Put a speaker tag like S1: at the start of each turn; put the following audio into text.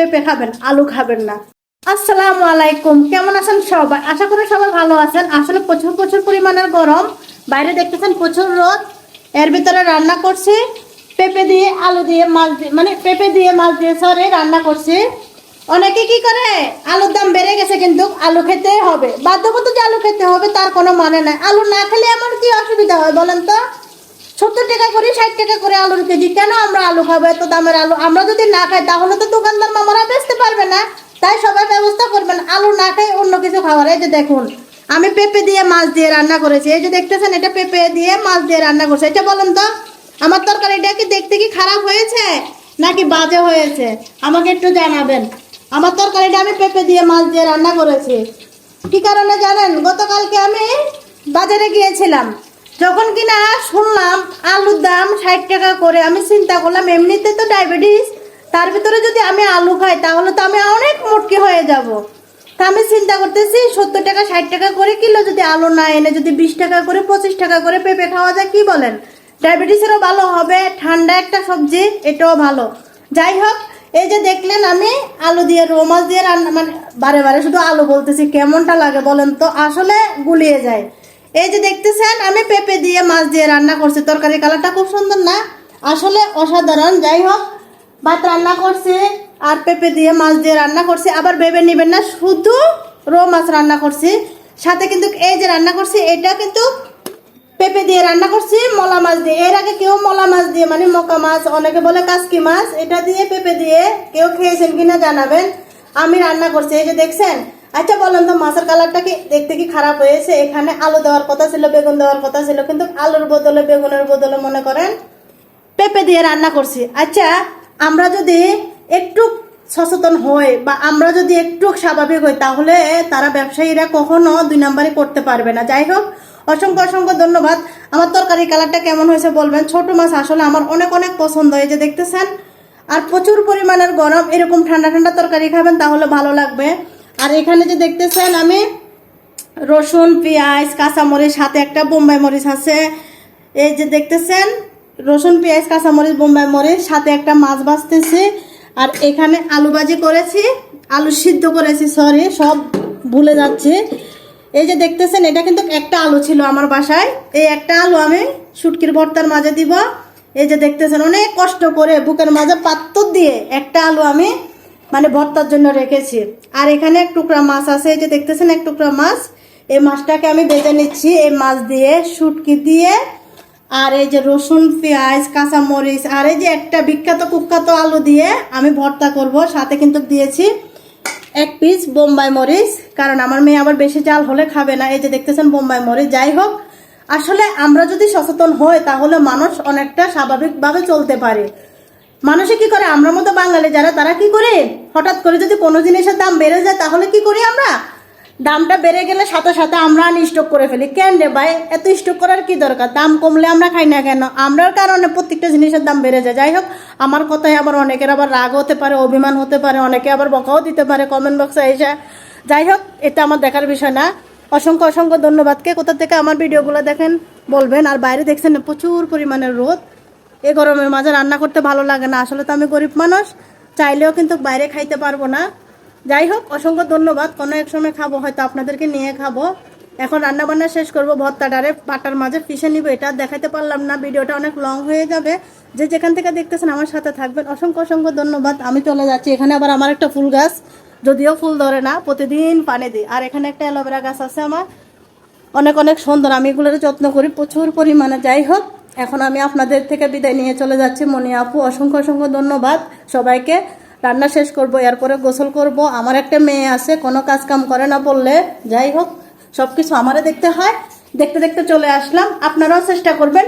S1: পেঁপে খাবেন, আলু খাবেন না। আসসালামু আলাইকুম, কেমন আছেন সবাই? আশা করি সবাই ভালো আছেন। আসলে প্রচুর প্রচুর পরিমাণের গরম। বাইরে দেখতেছেন প্রচুর রোদ। এর ভিতরে রান্না করছি। পেঁপে দিয়ে, আলু দিয়ে মাছ দিয়ে মানে পেঁপে দিয়ে মাছ দিয়ে সরে রান্না করছি। অনেকে কি করে? আলুর দাম বেড়ে গেছে কিন্তু আলু খেতে হবে। বাধ্যগত যে আলু খেতে হবে, তার কোনো মানে নাই। আলু না খেলে এমন কি অসুবিধা হয় বলেন তো? ষাট টাকা করে আলুর কেজি, কেন আমরা আলু খাব? এত দামের আলু আমরা যদি না খাই, তাহলে তো দোকানদার মামারা বেচতে পারবে না। তাই সবাই ব্যবস্থা করবেন, আলু না খাই অন্য কিছু খাবার এই যে দেখুন, আমি পেঁপে দিয়ে মাছ দিয়ে রান্না করেছি। এই যে দেখতেছেন, এটা পেঁপে দিয়ে মাছ দিয়ে রান্না করছে। এটা বলেন তো, আমার তরকারিটা কি দেখতে কি খারাপ হয়েছে, নাকি বাজে হয়েছে? আমাকে একটু জানাবেন। আমার তরকারিটা আমি পেঁপে দিয়ে মাছ দিয়ে রান্না করেছি। কি কারণে জানেন? গতকালকে আমি বাজারে গিয়েছিলাম। যখন কিনা শুনলাম আলুর দাম ষাট টাকা করে, আমি চিন্তা করলাম, এমনিতে তো ডায়াবেটিস, তার ভিতরে যদি আমি আলু খাই, তাহলে তো আমি অনেক মোটকি হয়ে যাব। তা আমি চিন্তা করতেছি, সত্তর টাকা, ষাট টাকা করে কিলো যদি আলু না এনে যদি বিশ টাকা করে, পঁচিশ টাকা করে পেঁপে খাওয়া যায়, কি বলেন? ডায়াবেটিসেরও ভালো হবে, ঠান্ডা একটা সবজি, এটাও ভালো। যাই হোক, এই যে দেখলেন আমি আলু দিয়ে রো মাছ দিয়ে রান্না মানে বারে বারে শুধু আলু বলতেছি, কেমনটা লাগে বলেন তো? আসলে গুলিয়ে যায়। এই যে দেখতেছেন, আমি পেঁপে দিয়ে মাছ দিয়ে রান্না করছি। তরকারি কালারটা খুব সুন্দর না? আসলে অসাধারণ। যাই হোক, ভাত রান্না করছি আর পেঁপে দিয়ে মাছ দিয়ে রান্না করছি। আবার ভেবে নেবেন না, শুধু রো মাছ রান্না করছি। সাথে কিন্তু এই যে রান্না করছি, এটা কিন্তু পেঁপে দিয়ে রান্না করছি, মলা মাছ দিয়ে। এর আগে কেউ মলা মাছ দিয়ে মানে মকা মাছ, অনেকে বলে কাসকি মাছ, এটা দিয়ে পেঁপে দিয়ে কেউ খেয়েছেন কিনা জানাবেন। আমি রান্না করছি। এই যে দেখছেন আচ্ছা বলেন তো, মাছের কালারটা কি দেখতে কি খারাপ হয়েছে? এখানে আলু দেওয়ার কথা ছিল, বেগুন দেওয়ার কথা ছিল, কিন্তু আলুর বদলে, বেগুনের বদলে মনে করেন পেঁপে দিয়ে রান্না করছি। আচ্ছা আমরা যদি একটু সচেতন হই বা আমরা যদি একটু স্বাভাবিক হই, তাহলে তারা ব্যবসায়ীরা কখনো দুই নাম্বারই করতে পারবে না। যাই হোক, অসংখ্য অসংখ্য ধন্যবাদ। আমার তরকারি কালারটা কেমন হয়েছে বলবেন? ছোট মাছ আসলে আমার অনেক অনেক পছন্দ, এই যে দেখতেছেন। আর প্রচুর পরিমাণের গরম, এরকম ঠান্ডা ঠান্ডা তরকারি খাবেন, তাহলে ভালো লাগবে। আর এখানে যে দেখতেছেন আমি, রসুন, পেঁয়াজ, কাঁচামরিচ সাথে একটা বোম্বাই মরিচ আছে। এই যে দেখতেছেন, রসুন, পেঁয়াজ, কাঁচামরিচ, বোম্বাই মরিচ, সাথে একটা মাছ ভাজতেছি। আর এখানে আলু ভাজি করেছি, আলু সিদ্ধ করেছি সরি সব ভুলে যাচ্ছে। এই যে দেখতেছেন, এটা কিন্তু একটা আলু ছিল আমার বাসায়। এই একটা আলু আমি শুটকির ভর্তার মাঝে দিব। এই যে দেখতেছেন, অনেক কষ্ট করে বুকের মাঝে পাত্তর দিয়ে একটা আলু আমি মানে ভর্তার জন্য রেখেছি। আর এখানে এক টুকরা মাছ আছে, এই যে দেখতেছেন এক টুকরা মাছ? এই মাছটাকে আমি বেজে নিচ্ছি, এই মাছ দিয়ে শুটকি দিয়ে, আর এই যে রসুন, পেঁয়াজ, কাঁচামরিচ, আর এই যে একটা বিখ্যাত কুখ্যাত আলু দিয়ে আমি ভর্তা করব। সাথে কিন্তু দিয়েছি এক পিস বোম্বাই মরিচ, কারণ আমার মেয়ে আবার বেশি জাল হলে খাবে না। এই যে দেখতেছেন বোম্বাই মরিচ, যাই হোক। আসলে আমরা যদি সচেতন হই, তাহলে মানুষ অনেকটা স্বাভাবিকভাবে চলতে পারে। মানুষে কি করে? আমরা মতো বাঙালি যারা, তারা কি করে? হঠাৎ করে যদি কোনো জিনিসের দাম বেড়ে যায়, তাহলে কি করি আমরা? দামটা বেড়ে গেলে সাথে সাথে আমরা স্টক করে ফেলি। কেন রে ভাই? এত স্টক করার কি দরকার? দাম কমলে আমরা খাই না কেন? আমরার কারণে প্রত্যেকটা জিনিসের দাম বেড়ে যায়। যাই হোক, আমার কথায় আবার অনেকের আবার রাগ হতে পারে, অভিমান হতে পারে, অনেকে আবার বকাও দিতে পারে কমেন্ট বক্সে এসে। যাই হোক, এটা আমার দেখার বিষয় না। অসংখ্য অসংখ্য ধন্যবাদকে কোথা থেকে আমার ভিডিওগুলো দেখেন, বলবেন। আর বাইরে দেখছেন প্রচুর পরিমাণে রোদ। এই গরমের মাঝে রান্না করতে ভালো লাগে না। আসলে তো আমি গরিব মানুষ, চাইলেও কিন্তু বাইরে খাইতে পারব না। যাই হোক, অসংখ্য ধন্যবাদ। কোনো এক সময় খাব, হয়তো আপনাদেরকে নিয়ে খাব। এখন রান্না বান্না শেষ করব ভর্তাটারে। পাটার মাঝে পিষে নিব, এটা দেখাতে পারলাম না। ভিডিওটা অনেক লং হয়ে যাবে। যে যেখান থেকে দেখতেছেন আমার সাথে থাকবেন, অসংখ্য অসংখ্য ধন্যবাদ। আমি চলে যাচ্ছি। এখানে আবার আমার একটা ফুল গাছ, যদিও ফুল ধরে না, প্রতিদিন পানি দিই। আর এখানে একটা অ্যালোভেরা গাছ আছে আমার। অনেক অনেক সুন্দর। আমি এগুলোর যত্ন করি প্রচুর পরিমাণে। যাই হোক এখন আমি আপনাদের থেকে বিদায় নিয়ে চলে যাচ্ছি। মনি আপু, অসংখ্য অসংখ্য ধন্যবাদ। সবাইকে রান্না শেষ করব, এরপরে গোসল করব। আমার একটা মেয়ে আছে, কোনো কাজ কাম করে না বললে। যাই হোক সব কিছু আমারে দেখতে হয়। দেখতে দেখতে চলে আসলাম। আপনারাও চেষ্টা করবেন।